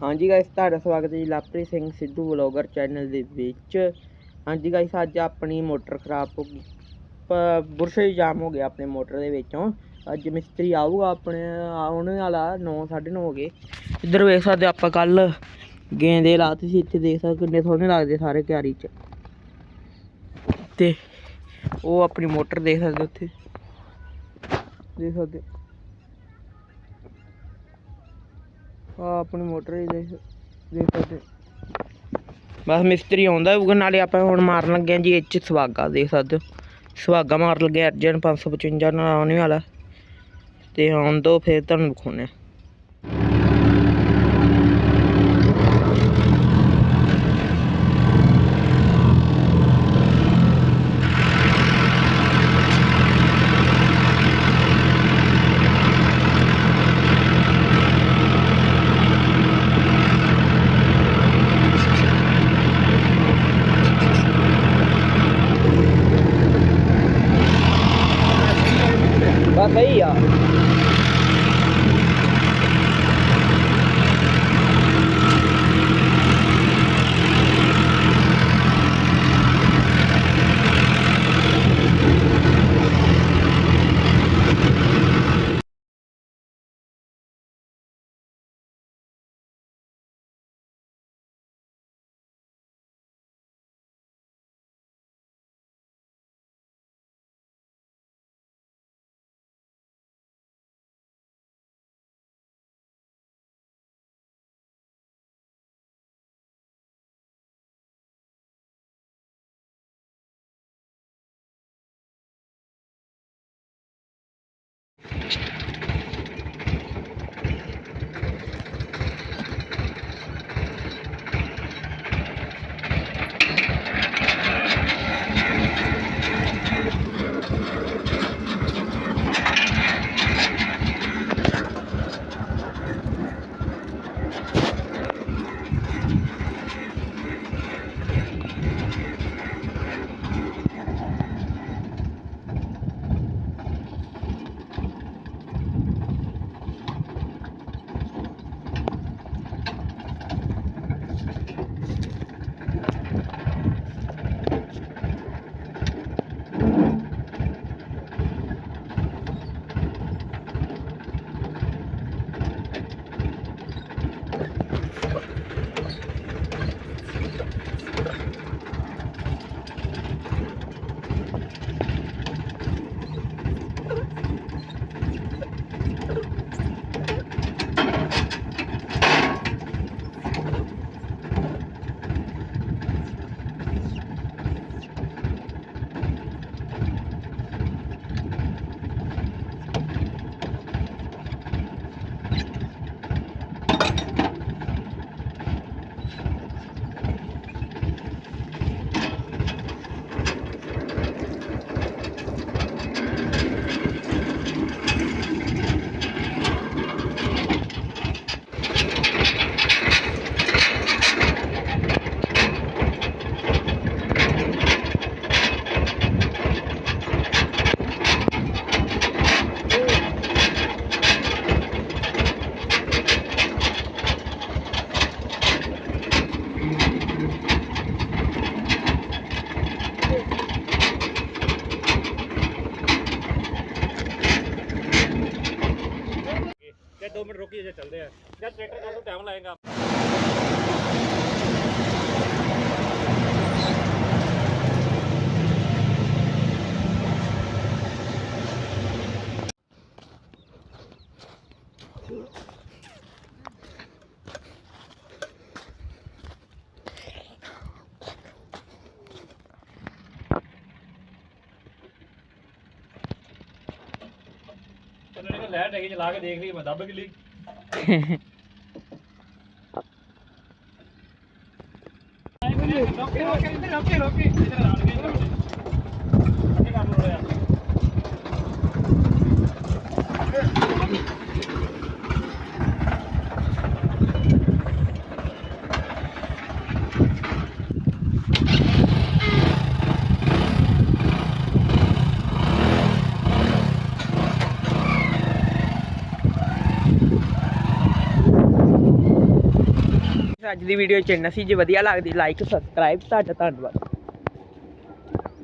ਹਾਂਜੀ ਗਾਇਸ ਤੁਹਾਡਾ ਸਵਾਗਤ ਹੈ ਜੀ ਲਾਪਰੀ ਸਿੰਘ ਸਿੱਧੂ ਵਲੌਗਰ ਚੈਨਲ ਦੇ ਵਿੱਚ। ਹਾਂਜੀ ਗਾਇਸ ਅੱਜ ਆਪਣੀ ਮੋਟਰ ਖਰਾਬ ਹੋ ਗਈ। ਬੁਰਸ਼ ਜਾਮ ਹੋ ਗਿਆ ਆਪਣੇ ਮੋਟਰ ਦੇ ਵਿੱਚੋਂ। ਅੱਜ ਮਿਸਤਰੀ ਆਊਗਾ ਆਪਣੇ, ਆਉਣ ਵਾਲਾ 9 9:30 ਹੋ ਗਏ। ਇੱਧਰ ਵੇਖ ਸਕਦੇ ਆਪਾਂ ਕੱਲ ਗੇਂਦੇ ਲਾਤੇ ਸੀ, ਇੱਥੇ ਦੇਖ ਸਕਦੇ ਕਿੰਨੇ ਸੋਹਣੇ ਲੱਗਦੇ ਸਾਰੇ ਕਿਆਰੀ 'ਚ। ਤੇ ਉਹ ਆਪਣੀ ਮੋਟਰ ਦੇਖ ਸਕਦੇ ਉੱਥੇ। ਦੇਖ ਸਕਦੇ ਆ ਆਪਣੀ ਮੋਟਰ ਹੀ ਦੇਖ ਦੇਖ ਸਕਦੇ। ਬਸ ਮਿਸਤਰੀ ਆਉਂਦਾ ਹੋਊਗਾ, ਨਾਲੇ ਆਪਾਂ ਹੁਣ ਮਾਰਨ ਲੱਗੇ ਹਾਂ ਜੀ, ਇਹ 'ਚ ਸੁਹਾਗਾ ਦੇਖ ਸਕਦੇ ਹੋ। ਸੁਹਾਗਾ ਮਾਰ ਲੱਗੇ ਅਰਜਨ 555 ਨਾਲ ਆਉਣੇ ਵਾਲਾ। ਤੇ ਆਉਣ ਦੋ ਫਿਰ ਤੁਹਾਨੂੰ ਦਿਖਾਉਂਦੇ ਹਾਂ ਬਸ ਸਹੀ ਆ 2 ਮਿੰਟ ਰੁਕੀ ਜੇ ਚੱਲਦੇ ਆ। ਜਦ ਟਰੈਕਟਰ ਨਾਲ ਟਾਈਮ ਲਾਏਗਾ। ਲੈਟ ਹੈਗੀ ਚਲਾ ਕੇ ਦੇਖ ਲਈ ਮੈਂ ਦੱਬ ਕੇ ਲਈ ਰੋਕੇ ਰੋਕੇ ਇੱਧਰ ਰੋਕੇ ਰੋਕੇ ਇੱਧਰ ਆ। ਗਏ ਅੱਗੇ ਕਰ ਲੋ ਯਾਰ ਅੱਜ ਦੀ ਵੀਡੀਓ ਚ ਇੰਨਾ ਸੀ ਜੇ ਵਧੀਆ ਲੱਗਦੀ ਲਾਈਕ ਸਬਸਕ੍ਰਾਈਬ ਤੁਹਾਡਾ ਧੰਨਵਾਦ।